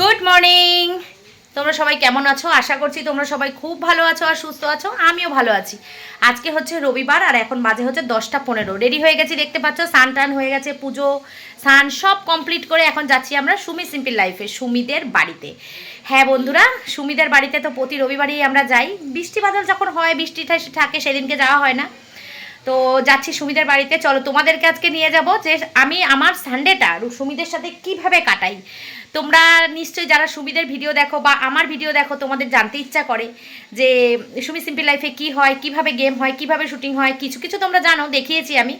Good morning তোমরা সবাই কেমন আছো? আশা করছি তোমরা সবাই খুব ভালো আছো আর সুস্থ আছো। আমিও ভালো আছি। আজকে হচ্ছে রবিবার আর এখন বাজে হচ্ছে দশটা পনেরো। রেডি হয়ে গেছি, দেখতে পাচ্ছ, স্নান টান হয়ে গেছে, পুজো, স্নান সব কমপ্লিট করে এখন যাচ্ছি আমরা সুমি সিম্পল লাইফে সুমিদের বাড়িতে। হ্যাঁ বন্ধুরা, সুমিদের বাড়িতে তো প্রতি রবিবারই আমরা যাই। বৃষ্টি বাদল যখন হয়, বৃষ্টি থাকে, সেদিনকে যাওয়া হয় না। তো যাচ্ছি সুমিদের বাড়িতে। চলো তোমাদেরকে আজকে নিয়ে যাব যে আমি আমার সানডেটা সুমিদের সাথে কীভাবে কাটাই। তোমরা নিশ্চয়ই যারা সুমিদের ভিডিও দেখো বা আমার ভিডিও দেখো, তোমাদের জানতে ইচ্ছা করে যে সুমি সিম্পল লাইফে কি হয়, কীভাবে গেম হয়, কীভাবে শুটিং হয়, কিছু কিছু তোমরা জানো, দেখিয়েছি আমি।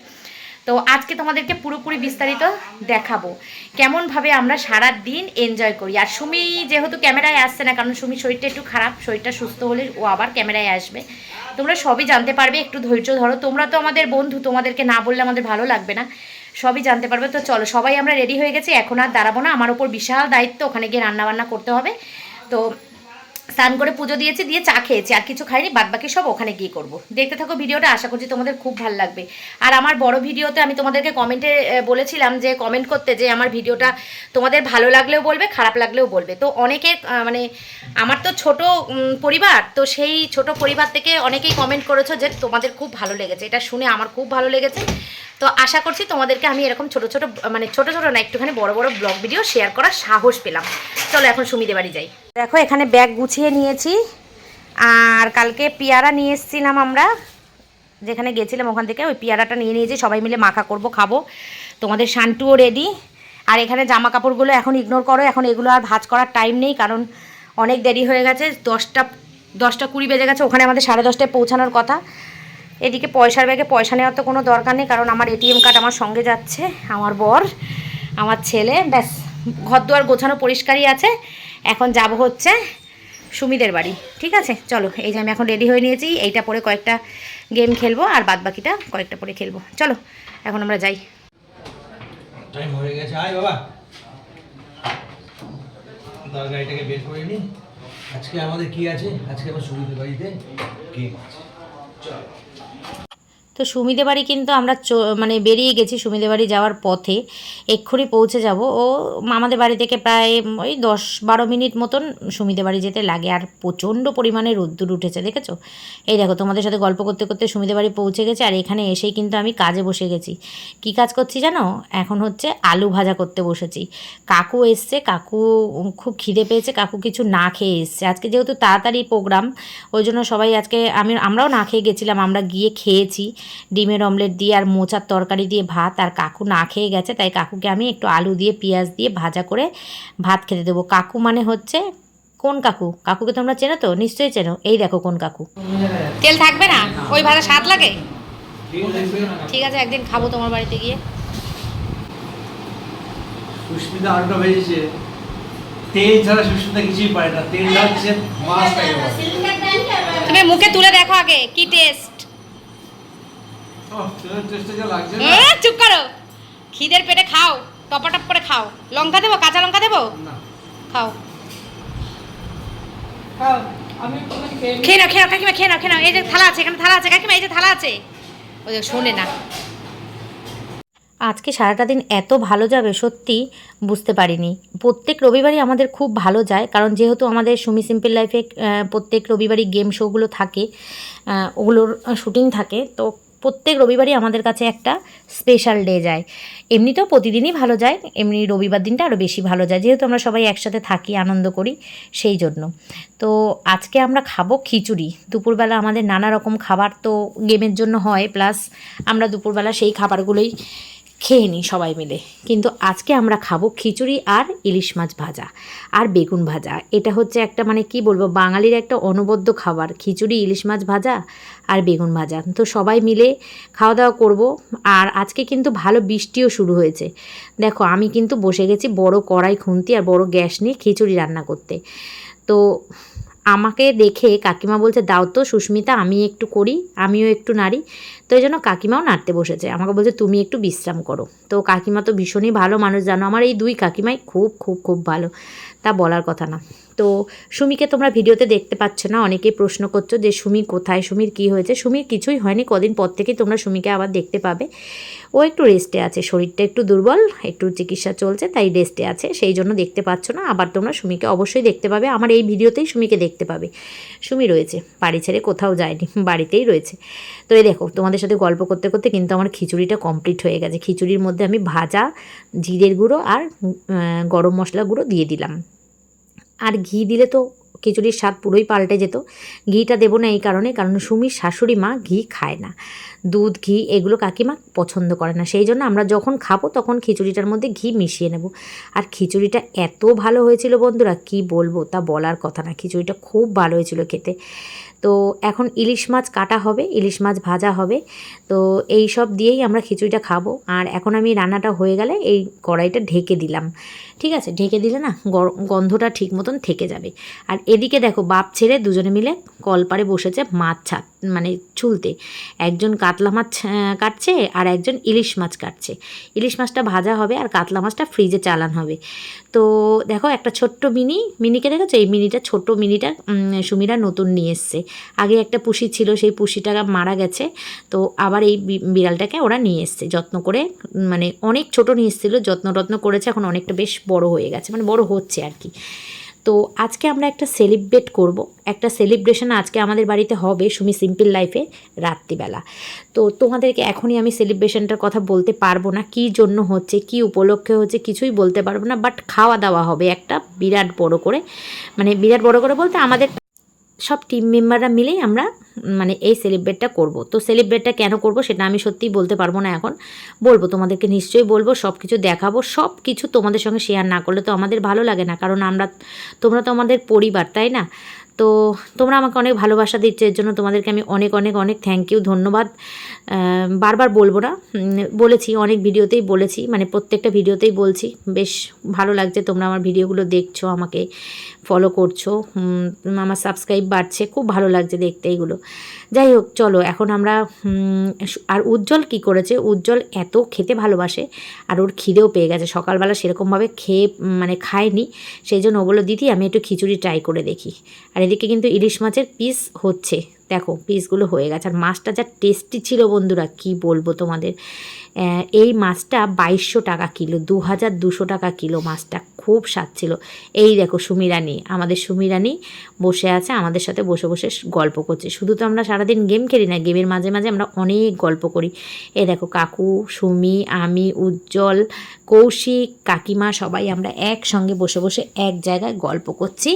তো আজকে তোমাদেরকে পুরোপুরি বিস্তারিত দেখাবো। কেমনভাবে আমরা সারা দিন এনজয় করি। আর সুমি যেহেতু ক্যামেরায় আসছে না, কারণ সুমি শরীরটা একটু খারাপ, শরীরটা সুস্থ হলে ও আবার ক্যামেরায় আসবে। তোমরা সবই জানতে পারবে, একটু ধৈর্য ধরো। তোমরা তো আমাদের বন্ধু, তোমাদেরকে না বললে আমাদের ভালো লাগবে না। সবই জানতে পারবে। তো চলো, সবাই আমরা রেডি হয়ে গেছি। এখন আর দাঁড়াবো না। আমার ওপর বিশাল দায়িত্ব। ওখানে গিয়ে রান্নাবান্না করতে হবে। তো স্নান করে পুজো দিয়েছি, দিয়ে চা খেয়েছি, আর কিছু খাইনি বাদ বাকি সব ওখানে গিয়ে করব। দেখতে থাকো ভিডিওটা, আশা করছি তোমাদের খুব ভালো লাগবে। আর আমার বড় ভিডিওতে আমি তোমাদেরকে কমেন্টে বলেছিলাম যে কমেন্ট করতে যে আমার ভিডিওটা তোমাদের ভালো লাগলেও বলবে, খারাপ লাগলেও বলবে। তো অনেকে মানে আমার তো ছোট পরিবার, তো সেই ছোট পরিবার থেকে অনেকেই কমেন্ট করেছ যে তোমাদের খুব ভালো লেগেছে। এটা শুনে আমার খুব ভালো লেগেছে। তো আশা করছি তোমাদেরকে আমি এরকম ছোট ছোট মানে ছোট ছোট না, একটুখানি বড় বড় ব্লগ ভিডিও শেয়ার করার সাহস পেলাম। চলো এখন সুমিদে বাড়ি যাই। দেখো, এখানে ব্যাগ গুছিয়ে নিয়েছি। আর কালকে পেয়ারা নিয়ে এসেছিলাম আমরা। যেখানে গেছিলাম ওখান থেকে, ওই পেয়ারাটা নিয়ে নিয়েছি। সবাই মিলে মাখা করব, খাব। তোমাদের শান্টুও রেডি আর এখানে জামা কাপড়গুলো এখন ইগনোর করো। এখন এগুলো আর ভাজ করার টাইম নেই, কারণ অনেক দেরি হয়ে গেছে। দশটা দশটা কুড়ি বেজে গেছে। ওখানে আমাদের সাড়ে দশটায় পৌঁছানোর কথা। এদিকে পয়সার ব্যাগে পয়সা নেওয়ার তো কোনো দরকার নেই কারণ আমার এটিএম কার্ড আমার সঙ্গে যাচ্ছে আমার বর আমার ছেলে ব্যাস ঘর দুয়ার গোছানো পরিষ্কারই আছে। এখন যাব হচ্ছে সুমিদের বাড়ি ঠিক আছে? চলো এই যে আমি এখন রেডি হয়ে নিয়েছি এইটা পরে কয়েকটা গেম খেলব আর বাদ বাকিটা কয়েকটা পরে খেলব। চলো এখন আমরা যাই। টাইম হয়ে গেছে আয় বাবা। তার গাড়িটাকে বের করে নি। আজকে আমাদের কি আছে? আজকে আমার সুবিধে বাড়িতে গেম আছে। চল। তো সুমিদে বাড়ি কিন্তু আমরা মানে বেরিয়ে গেছি সুমিদে বাড়ি যাওয়ার পথে। এক্ষুনি পৌঁছে যাব। ও আমাদের বাড়ি থেকে প্রায় ওই দশ বারো মিনিট মতন সুমিদে বাড়ি যেতে লাগে। আর প্রচণ্ড পরিমাণে রোদ্দুর উঠেছে, দেখেছ? এই দেখো, তোমাদের সাথে গল্প করতে করতে সুমিদে বাড়ি পৌঁছে গেছে। আর এখানে এসেই কিন্তু আমি কাজে বসে গেছি। কি কাজ করছি জানো? এখন হচ্ছে আলু ভাজা করতে বসেছি। কাকু এসছে, কাকু খুব খিদে পেয়েছে, কাকু কিছু না খেয়ে এসছে। আজকে যেহেতু তাড়াতাড়ি প্রোগ্রাম, ওই জন্য সবাই আজকে আমি, আমরাও না খেয়ে গেছিলাম, আমরা গিয়ে খেয়েছি। ডিমের অমলেট দিয়ে আর মোচার তরকারি দিয়ে ভাত আর কাকু না খেয়ে গেছে তাই কাকুকে আমি একটু আলু দিয়ে পেঁয়াজ দিয়ে ভাজা করে ভাত খেতে দেবো। কাকু মানে হচ্ছে কোন কাকু? কাকুকে তোমরা চেনো তো? নিশ্চয়ই চেনো। এই দেখো কোন কাকু। তেল থাকবে না? ওই ভাজা স্বাদ লাগে? ঠিক আছে একদিন খাব তোমার বাড়িতে গিয়ে। সুস্মিতা ভেজেছে। তেল ছাড়া সুস্মিতা কিছুই পারে না। হচ্ছে মাছ তুমি মুখে তুলে দেখো আগে কি টেস্ট তেলের টেস্টটা যা লাগছে না চুপ করো। খিদের পেটে খাও টপাটপ করে খাও। লঙ্কা দেবো কাঁচা লঙ্কা দেবো? খাও। খেয়ে নাও খেয়ে নাও কাকিমা খেয়ে নাও খেয়ে নাও। এই যে থালা আছে এখানে থালা আছে কাকিমা এই যে থালা আছে। ওই শোনে না। আজকে সারাটা দিন এত ভালো যাবে সত্যি বুঝতে পারিনি। প্রত্যেক রবিবারই আমাদের খুব ভালো যায় কারণ যেহেতু আমাদের সুমি সিম্পল লাইফে প্রত্যেক রবিবারই গেম শোগুলো থাকে ওগুলোর শুটিং থাকে তো প্রত্যেক রবিবারই আমাদের কাছে একটা স্পেশাল ডে যায়। এমনিতেও প্রতিদিনই ভালো যায়, এমনি রবিবার দিনটা আরও বেশি ভালো যায়। যেহেতু আমরা সবাই একসাথে থাকি, আনন্দ করি, সেই জন্য। তো আজকে আমরা খাব খিচুড়ি। দুপুরবেলা আমাদের নানা রকম খাবার তো গেমের জন্য হয় প্লাস আমরা দুপুরবেলা সেই খাবারগুলোই খেয়ে নিই সবাই মিলে। কিন্তু আজকে আমরা খাব খিচুড়ি আর ইলিশ মাছ ভাজা আর বেগুন ভাজা। এটা হচ্ছে একটা মানে কি বলব, বাঙালির একটা অনবদ্য খাবার। খিচুড়ি, ইলিশ মাছ ভাজা আর বেগুন ভাজা। তো সবাই মিলে খাওয়া দাওয়া করব। আর আজকে কিন্তু ভালো বৃষ্টিও শুরু হয়েছে। দেখো, আমি কিন্তু বসে গেছি বড় কড়াই খুন্তি আর বড় গ্যাস নিয়ে খিচুড়ি রান্না করতে। তো আমাকে দেখে কাকিমা বলছে, দাও তো সুস্মিতা, আমি একটু করি, আমিও একটু নাড়ি। তো এই জন্য কাকিমাও নাড়তে বসেছে। আমাকে বলছে, তুমি একটু বিশ্রাম করো। তো কাকিমা তো ভীষণই ভালো মানুষ, জানো? আমার এই দুই কাকিমাই খুব খুব খুব ভালো। তা বলার কথা না। তো সুমিকে তোমরা ভিডিওতে দেখতে পাচ্ছ না, অনেকেই প্রশ্ন করছ যে সুমি কোথায়, সুমির কি হয়েছে? সুমির কিছুই হয়নি, কদিন পর থেকেই তোমরা সুমিকে আবার দেখতে পাবে। ও একটু রেস্টে আছে, শরীরটা একটু দুর্বল, একটু চিকিৎসা চলছে, তাই রেস্টে আছে, সেই জন্য দেখতে পাচ্ছ না। আবার তোমরা সুমিকে অবশ্যই দেখতে পাবে, আমার এই ভিডিওতেই সুমিকে দেখতে পাবে। সুমি রয়েছে, বাড়ি ছেড়ে কোথাও যায়নি, বাড়িতেই রয়েছে। তো এই দেখো, তোমাদের সাথে গল্প করতে করতে কিন্তু আমার খিচুড়িটা কমপ্লিট হয়ে গেছে। খিচুড়ির মধ্যে আমি ভাজা, জিরের গুঁড়ো আর গরম মশলা গুঁড়ো দিয়ে দিলাম। আর ঘি দিলে তো খিচুড়ির স্বাদ পুরোই পাল্টে যেত। ঘিটা দেবো না এই কারণে, কারণ সুমির শাশুড়ি মা ঘি খায় না। দুধ, ঘি এগুলো কাকিমা পছন্দ করে না। সেই জন্য আমরা যখন খাব তখন খিচুড়িটার মধ্যে ঘি মিশিয়ে নেব। আর খিচুড়িটা এত ভালো হয়েছিল বন্ধুরা, কি বলব তা বলার কথা না। খিচুড়িটা খুব ভালো হয়েছিল খেতে। তো এখন ইলিশ মাছ কাটা হবে, ইলিশ মাছ ভাজা হবে। তো এই সব দিয়েই আমরা খিচুড়িটা খাব। আর এখন আমি রান্নাটা হয়ে গেলে এই কড়াইটা ঢেকে দিলাম। ঠিক আছে? ঢেকে দিলে না গন্ধটা ঠিক মতন থেকে যাবে। আর এদিকে দেখো, বাপ ছেড়ে দুজনে মিলে কলপারে বসেছে মাছ ছাত মানে চুলতে একজন কাতলা মাছ কাটছে আর একজন ইলিশ মাছ কাটছে। ইলিশ মাছটা ভাজা হবে আর কাতলা মাছটা ফ্রিজে চালান হবে। তো দেখো একটা ছোট্ট মিনি, মিনিকে দেখেছ? এই মিনিটা ছোট্ট মিনিটা সুমিরা নতুন নিয়ে এসছে। আগে একটা পুষি ছিল, সেই পুষিটা মারা গেছে। তো আবার এই বিড়ালটাকে ওরা নিয়ে এসছে, যত্ন করে মানে অনেক ছোট নিয়ে এসেছিল, যত্ন টত্ন করেছে, এখন অনেকটা বেশ বড় হয়ে গেছে মানে বড় হচ্ছে আর কি। তো আজকে আমরা একটা সেলিব্রেট করব, একটা সেলিব্রেশন আজকে আমাদের বাড়িতে হবে সুমি সিম্পল লাইফে রাত্রিবেলা। তো তোমাদেরকে এখনই আমি সেলিব্রেশনটার কথা বলতে পারব না, কি জন্য হচ্ছে, কি উপলক্ষে হচ্ছে, কিছুই বলতে পারব না, বাট খাওয়া দাওয়া হবে একটা বিরাট বড় করে। মানে বিরাট বড় করে বলতে আমাদের সব টিম মেম্বাররা মিলেই আমরা মানে এই সেলিব্রেটটা করব। তো সেলিব্রেটটা কেন করব সেটা আমি সত্যিই বলতে পারব না এখন। বলব, তোমাদেরকে নিশ্চয়ই বলব সব কিছু দেখাবো সব কিছু তোমাদের সঙ্গে শেয়ার না করলে তো আমাদের ভালো লাগে না। কারণ আমরা, তোমরা তো আমাদের পরিবার, তাই না? তো তোমরা আমাকে অনেক ভালোবাসা দিচ্ছ, এর জন্য তোমাদেরকে আমি অনেক অনেক অনেক থ্যাংক ইউ ধন্যবাদ। বারবার বলব না বলেছি, অনেক ভিডিওতেই বলেছি মানে প্রত্যেকটা ভিডিওতেই বলছি, বেশ ভালো লাগছে তোমরা আমার ভিডিওগুলো দেখছ, আমাকে ফলো করছ আমার সাবস্ক্রাইব বাড়ছে, খুব ভালো লাগছে দেখতে এইগুলো যাই হোক, চলো, এখন আমরা আর উজ্জ্বল কি করেছে? উজ্জ্বল এত খেতে ভালোবাসে, আর ওর খিদেও পেয়ে গেছে, সকালবেলা সেরকমভাবে খেয়ে মানে খায়নি, সেই জন্য ওগুলো দিদি, আমি একটু খিচুড়ি ট্রাই করে দেখি। আর এদিকে কিন্তু ইলিশ মাছের পিস হচ্ছে। দেখো পিসগুলো হয়ে গেছে। আর মাছটা যা টেস্টি ছিল বন্ধুরা, কি বলব তোমাদের? এই মাছটা বাইশশো টাকা কিলো দু হাজার দুশো টাকা কিলো মাছটা, খুব স্বাদ ছিল। এই দেখো সুমিরানি, আমাদের সুমিরানি বসে আছে, আমাদের সাথে বসে বসে গল্প করছে। শুধু তো আমরা সারাদিন গেম খেলি না গেমের মাঝে মাঝে আমরা অনেক গল্প করি। এ দেখো কাকু, সুমি, আমি, উজ্জ্বল, কৌশিক, কাকিমা, সবাই আমরা একসঙ্গে বসে বসে এক জায়গায় গল্প করছি।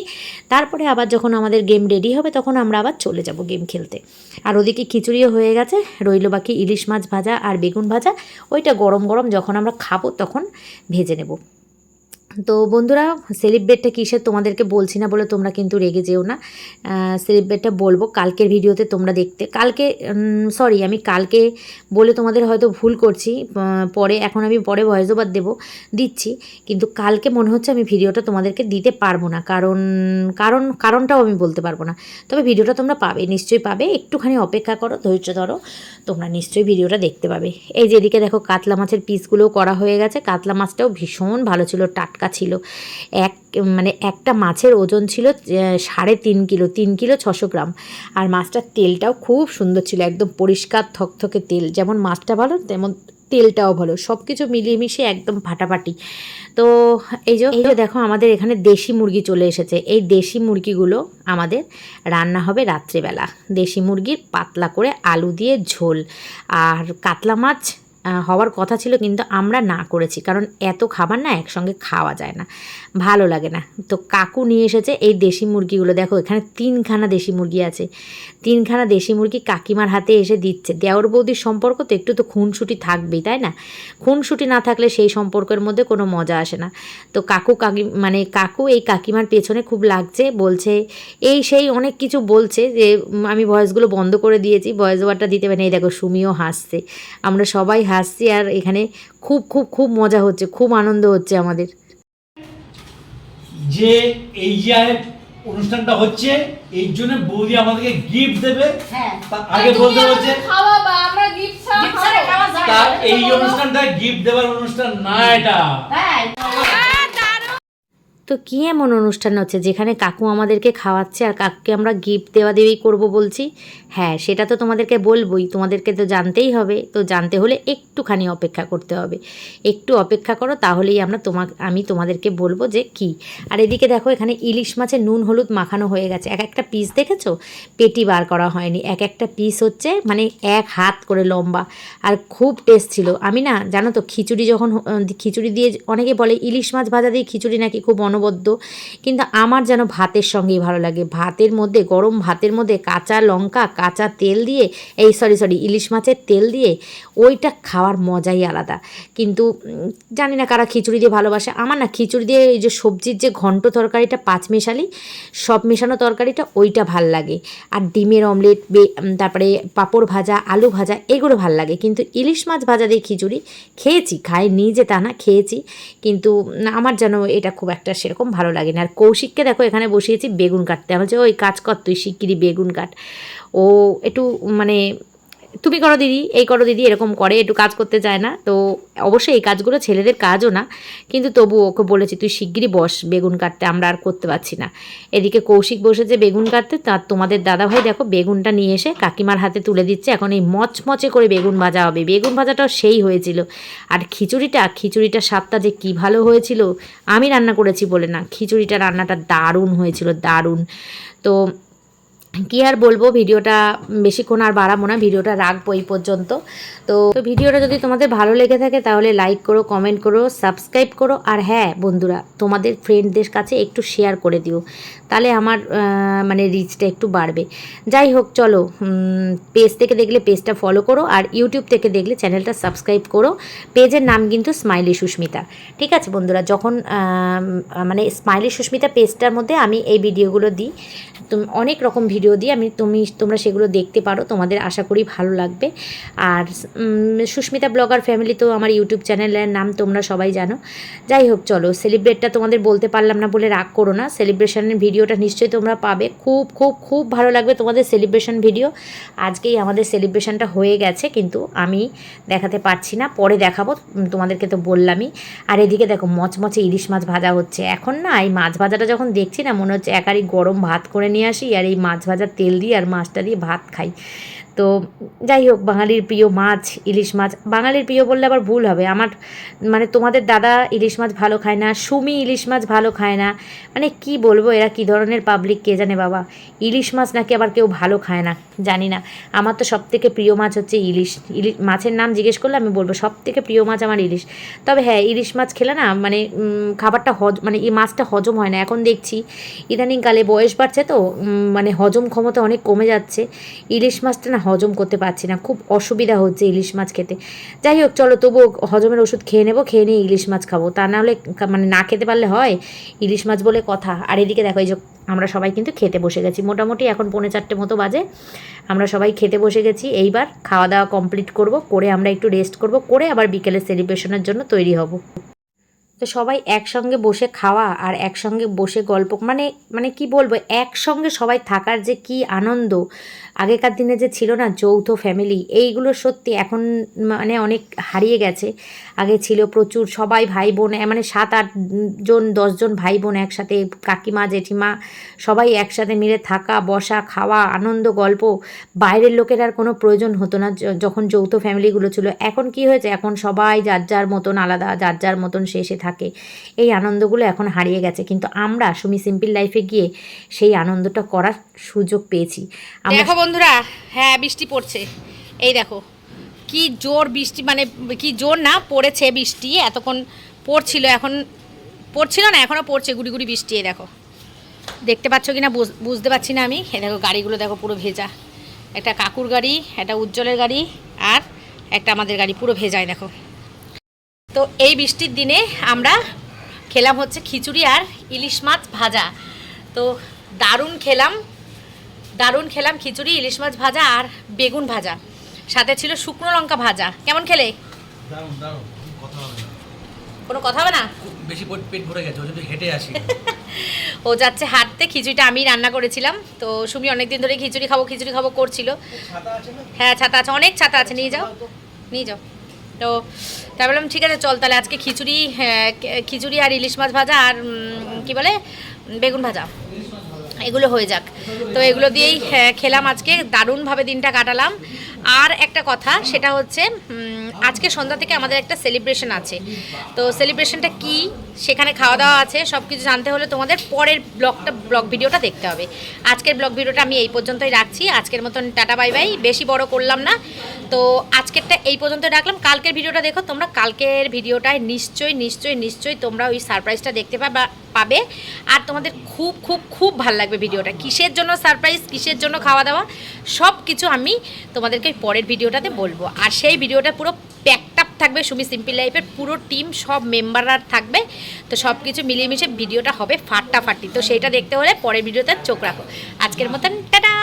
তারপরে আবার যখন আমাদের গেম রেডি হবে, তখন আমরা আবার চলে যাব গেম খেলতে। আর ওদিকে খিচুড়িও হয়ে গেছে, রইল বাকি ইলিশ মাছ ভাজা আর বেগুন ভাজা। ওইটা গরম গরম যখন আমরা খাব তখন ভেজে নেব। তো বন্ধুরা সেলিব্রেটটা কিসের তোমাদেরকে বলছি না বলে তোমরা কিন্তু রেগে যেও না। সেলিব্রেটটা বলব, কালকের ভিডিওতে তোমরা দেখতে। কালকে সরি আমি কালকে বলে তোমাদের হয়তো ভুল করছি পরে, এখন আমি পরে ভয়েস ওভার দেবো, দিচ্ছি। কিন্তু কালকে মনে হচ্ছে আমি ভিডিওটা তোমাদেরকে দিতে পারব না, কারণ কারণ, কারণটাও আমি বলতে পারব না। তবে ভিডিওটা তোমরা পাবে, নিশ্চয়ই পাবে। একটুখানি অপেক্ষা করো, ধৈর্য ধরো, তোমরা নিশ্চয়ই ভিডিওটা দেখতে পাবে। এই যেদিকে দেখো, কাতলা মাছের পিসগুলোও করা হয়ে গেছে। কাতলা মাছটাও ভীষণ ভালো ছিল, টাটকা ছিল। এক মানে একটা মাছের ওজন ছিল সাড়ে তিন কিলো তিন কিলো ছশো গ্রাম। আর মাছটার তেলটাও খুব সুন্দর ছিল, একদম পরিষ্কার থকথকে তেল। যেমন মাছটা ভালো, তেমন তেলটাও ভালো। সব কিছু মিলিয়ে মিশিয়ে একদম ফাটাফাটি। তো এই যে এই যে দেখো, আমাদের এখানে দেশি মুরগি চলে এসেছে। এই দেশি মুরগিগুলো আমাদের রান্না হবে রাত্রেবেলা। দেশি মুরগির পাতলা করে আলু দিয়ে ঝোল। আর কাতলা মাছ হওয়ার কথা ছিল কিন্তু আমরা না করেছি। কারণ এত খাবার না একসঙ্গে খাওয়া যায় না। ভালো লাগে না। তো কাকু নিয়ে এসেছে এই দেশি মুরগিগুলো। দেখো, এখানে তিনখানা দেশি মুরগি আছে। তিনখানা দেশি মুরগি কাকিমার হাতে এসে দিচ্ছে। দেওর বৌদির সম্পর্ক তো একটু তো খুনসুটি থাকবেই, তাই না? খুনসুটি না থাকলে সেই সম্পর্কের মধ্যে কোনো মজা আসে না। তো কাকু কাকি মানে কাকু এই কাকিমার পেছনে খুব লাগছে, বলছে, এই সেই অনেক কিছু বলছে যে, আমি ভয়েসগুলো বন্ধ করে দিয়েছি। ভয়েস ওভারটা দিতে পারি এই দেখো, সুমিও হাসছে। আমরা সবাই হাসছি আর এখানে খুব খুব খুব মজা হচ্ছে খুব আনন্দ হচ্ছে আমাদের। যে এই যে অনুষ্ঠানটা হচ্ছে এই জন্য বৌদি আমাদেরকে গিফট দেবে। হ্যাঁ। আগে বলতে হচ্ছে এই অনুষ্ঠানটা গিফট দেওয়ার অনুষ্ঠান না এটা। তাই তো কী এমন অনুষ্ঠান হচ্ছে যেখানে কাকু আমাদেরকে খাওয়াচ্ছে আর কাকুকে আমরা গিফট দেওয়া দেওয়াই করব বলছি? হ্যাঁ সেটা তো তোমাদেরকে বলবোই, তোমাদেরকে তো জানতেই হবে। তো জানতে হলে একটুখানি অপেক্ষা করতে হবে। একটু অপেক্ষা করো, তাহলেই আমরা তোমা, আমি তোমাদেরকে বলব যে কি। আর এদিকে দেখো, এখানে ইলিশ মাছের নুন হলুদ মাখানো হয়ে গেছে। এক একটা পিস দেখেছ? পেটি বার করা হয়নি। এক একটা পিস হচ্ছে মানে এক হাত করে লম্বা। আর খুব টেস্ট ছিল। আমি না, জানো তো, খিচুড়ি যখন খিচুড়ি দিয়ে অনেকে বলে ইলিশ মাছ ভাজা দিয়ে খিচুড়ি নাকি খুব অনবদ্য কিন্তু আমার যেন ভাতের সঙ্গেই ভালো লাগে। ভাতের মধ্যে, গরম ভাতের মধ্যে কাঁচা লঙ্কা, কাঁচা তেল দিয়ে, এই সরি সরি ইলিশ মাছের তেল দিয়ে, ওইটা খাওয়ার মজাই আলাদা। কিন্তু জানি না কারা খিচুড়ি দিয়ে ভালোবাসে। আমার না খিচুড়ি দিয়ে এই যে সবজির যে ঘন্ট তরকারিটা, পাঁচ মেশালি, সব মেশানো তরকারিটা ওইটা ভালো লাগে। আর ডিমের অমলেট তারপরে পাঁপড় ভাজা, আলু ভাজা, এগুলো ভালো লাগে। কিন্তু ইলিশ মাছ ভাজা দিয়ে খিচুড়ি খেয়েছি, খাইনি যে তা না, খেয়েছি। কিন্তু আমার যেন এটা খুব একটা সেরকম ভালো লাগে না। আর কৌশিককে দেখো এখানে বসিয়েছি বেগুন কাটতে। আমার যে ওই কাজ কর, তুই শিগগিরি বেগুন কাট। ও একটু মানে তুমি করো দিদি, এই করো দিদি, এরকম করে, একটু কাজ করতে চায় না। তো অবশ্যই এই কাজগুলো ছেলেদের কাজও না, কিন্তু তবু ওকে বলেছি, তুই শিগগিরই বস, বেগুন কাটতে আমরা আর করতে পারছি না। এদিকে কৌশিক বসেছে বেগুন কাটতে তার তোমাদের দাদাভাই দেখো বেগুনটা নিয়ে এসে কাকিমার হাতে তুলে দিচ্ছে, এখন এই মচমচে করে বেগুন ভাজা হবে। বেগুন ভাজাটাও সেই হয়েছিল। আর খিচুড়িটা খিচুড়িটা স্বাদটা যে কী ভালো হয়েছিল, আমি রান্না করেছি বলে না, খিচুড়িটা রান্নাটা দারুণ হয়েছিল, দারুণ। তো কি আর বলব, ভিডিওটা বেশিক্ষণ আর বাড়াবো না, ভিডিওটা রাখব এই পর্যন্ত। তো ভিডিওটা যদি তোমাদের ভালো লেগে থাকে তাহলে লাইক করো কমেন্ট করো সাবস্ক্রাইব করো, আর হ্যাঁ বন্ধুরা, তোমাদের ফ্রেন্ডদের কাছে একটু শেয়ার করে দিও, তাহলে আমার মানে রিচটা একটু বাড়বে। যাই হোক, চলো পেজ থেকে দেখলে পেজটা ফলো করো, আর ইউটিউব থেকে দেখলে চ্যানেলটা সাবস্ক্রাইব করো। পেজের নাম কিন্তু স্মাইলি সুস্মিতা ঠিক আছে বন্ধুরা, যখন মানে স্মাইলি সুস্মিতা পেজটার মধ্যে আমি এই ভিডিওগুলো দিই অনেক রকম ভিডিও দিই আমি তুমি, তোমরা সেগুলো দেখতে পারো, তোমাদের আশা করি ভালো লাগবে। আর সুস্মিতা ব্লগার ফ্যামিলি তো আমার ইউটিউব চ্যানেলের নাম তোমরা সবাই জানো। যাই হোক, চলো, সেলিব্রেটটা তোমাদের বলতে পারলাম না বলে রাগ করো না। সেলিব্রেশনের ভিডিওটা নিশ্চয়ই তোমরা পাবে। খুব খুব খুব ভালো লাগবে তোমাদের সেলিব্রেশন ভিডিও। আজকেই আমাদের সেলিব্রেশনটা হয়ে গেছে, কিন্তু আমি দেখাতে পারছি না। পরে দেখাবো তোমাদেরকে তো বললামই। আর এদিকে দেখো, মচমচে ইলিশ মাছ ভাজা হচ্ছে। এখন না, এই মাছ ভাজাটা যখন দেখছি না, মনে হচ্ছে একারই গরম ভাত করে নিয়ে আসি, আর এই মাছ ভাজার তেল দিয়ে আর মাছটা দিয়ে ভাত খাই। তো যাই হোক, বাঙালির প্রিয় মাছ, ইলিশ মাছ, বাঙালির প্রিয় বললে আবার ভুল হবে। আমার মানে তোমাদের দাদা ইলিশ মাছ ভালো খায় না, সুমি ইলিশ মাছ ভালো খায় না মানে কি বলব, এরা কি ধরনের পাবলিক কে জানে বাবা? ইলিশ মাছ নাকি আবার কেউ ভালো খায় না, জানি না। আমার তো সব থেকে প্রিয় মাছ হচ্ছে ইলিশ। ইলিশ মাছের নাম জিজ্ঞেস করলে আমি বলব সব থেকে প্রিয় মাছ আমার ইলিশ। তবে হ্যাঁ ইলিশ মাছ খেলে না মানে খাবারটা হজ মানে এই মাছটা হজম হয় না। এখন দেখছি ইদানিংকালে বয়স বাড়ছে তো মানে হজম ক্ষমতা অনেক কমে যাচ্ছে। ইলিশ মাছটা না হজম করতে পারছি না, খুব অসুবিধা হচ্ছে ইলিশ মাছ খেতে। যাই হোক, চলো তবুও হজমের ওষুধ খেয়ে নেব, খেয়ে নিয়ে ইলিশ মাছ খাব। তা না হলে মানে না খেতে পারলে হয়? ইলিশ মাছ বলে কথা। আর এদিকে দেখো, এই যে আমরা সবাই কিন্তু খেতে বসে গেছি। মোটামুটি এখন পৌনে চারটে মতো বাজে। আমরা সবাই খেতে বসে গেছি। এইবার খাওয়া দাওয়া কমপ্লিট করব, করে আমরা একটু রেস্ট করব, করে আবার বিকেলে সেলিব্রেশনের জন্য তৈরি হব। তো সবাই একসঙ্গে বসে খাওয়া আর একসঙ্গে বসে গল্প মানে মানে কি বলব, একসঙ্গে সবাই থাকার যে কি আনন্দ, আগেকার দিনে যে ছিল না যৌথ ফ্যামিলি এইগুলো সত্যি এখন মানে অনেক হারিয়ে গেছে। আগে ছিল প্রচুর সবাই ভাই বোন মানে সাত, আট জন দশজন ভাই বোন একসাথে, কাকিমা, জেঠিমা, সবাই একসাথে মিলে থাকা, বসা, খাওয়া, আনন্দ, গল্প, বাইরের লোকের আর কোনো প্রয়োজন হতো না যখন যৌথ ফ্যামিলিগুলো ছিল। এখন কি হয়েছে? এখন সবাই যার যার মতন আলাদা, যার যার মতন শেষে থাকে এই আনন্দগুলো এখন হারিয়ে গেছে। কিন্তু আমরা সুমি সিম্পল লাইফে গিয়ে সেই আনন্দটা করার সুযোগ পেয়েছি। দেখো বন্ধুরা হ্যাঁ বৃষ্টি পড়ছে। এই দেখো, কি জোর বৃষ্টি মানে কি জোর না, পড়েছে বৃষ্টি। এতক্ষণ পড়ছিল, এখন পড়ছিল না এখনও পড়ছে, গুড়ি গুড়ি বৃষ্টি, এই দেখো। দেখতে পাচ্ছ কি না বুঝতে পারছি না আমি। এই দেখো, গাড়িগুলো দেখো, পুরো ভেজা। একটা কাকুর গাড়ি, একটা উজ্জ্বলের গাড়ি, আর একটা আমাদের গাড়ি, পুরো ভেজায় দেখো। তো এই বৃষ্টির দিনে আমরা খেলাম হচ্ছে খিচুড়ি আর ইলিশ মাছ ভাজা। তো দারুণ খেলাম দারুণ খেলাম খিচুড়ি ইলিশ মাছ ভাজা আর বেগুন ভাজা। সাথে ছিল শুকনো লঙ্কা ভাজা। কেমন খেলে? কোনো কথা হবে না। বেশি পেট ভরে গেছে জন্য হেঁটে আসি। ও যাচ্ছে হাঁটতে খিচুড়িটা আমি রান্না করেছিলাম। তো সুমি অনেকদিন ধরে খিচুড়ি খাব খিচুড়ি খাব করছিল। হ্যাঁ ছাতা আছে অনেক ছাতা আছে। নিয়ে যাও নিয়ে যাও। তো তাই বললাম ঠিক আছে চল তাহলে আজকে খিচুড়ি হ্যাঁ, খিচুড়ি আর ইলিশ মাছ ভাজা আর কি বলে বেগুন ভাজা। এগুলো হয়ে যাক। তো এগুলো দিয়েই হ্যাঁ, খেলাম আজকে দারুণভাবে দিনটা কাটালাম। আর একটা কথা সেটা হচ্ছে আজকে সন্ধ্যা থেকে আমাদের একটা সেলিব্রেশন আছে। তো সেলিব্রেশনটা কি সেখানে খাওয়া দাওয়া আছে সব কিছু জানতে হলে তোমাদের পরের ব্লগটা ব্লগ ভিডিওটা দেখতে হবে। আজকের ব্লগ ভিডিওটা আমি এই পর্যন্তই রাখছি। আজকের মতন টাটা বাই বাই। বেশি বড় করলাম না। তো আজকেরটা এই পর্যন্ত রাখলাম। কালকের ভিডিওটা দেখো, তোমরা কালকের ভিডিওটায় নিশ্চয়ই নিশ্চয়ই নিশ্চয়ই তোমরা ওই সারপ্রাইজটা দেখতে পাবা পাবে। আর তোমাদের খুব খুব খুব ভালো লাগবে ভিডিওটা। কিসের জন্য সারপ্রাইজ কিসের জন্য খাওয়া দাওয়া সব কিছু আমি তোমাদেরকে পরের ভিডিওটাতে বলব। আর সেই ভিডিওটা পুরো প্যাকটাপ থাকবে, সুমি সিম্পল লাইফের পুরো টিম সব মেম্বাররা থাকবে। তো সব কিছু মিলিয়ে ভিডিওটা হবে ফাটাফাটি। তো সেইটা দেখতে হলে পরের ভিডিওতে চোখ রাখো। আজকের মতন, টাটা!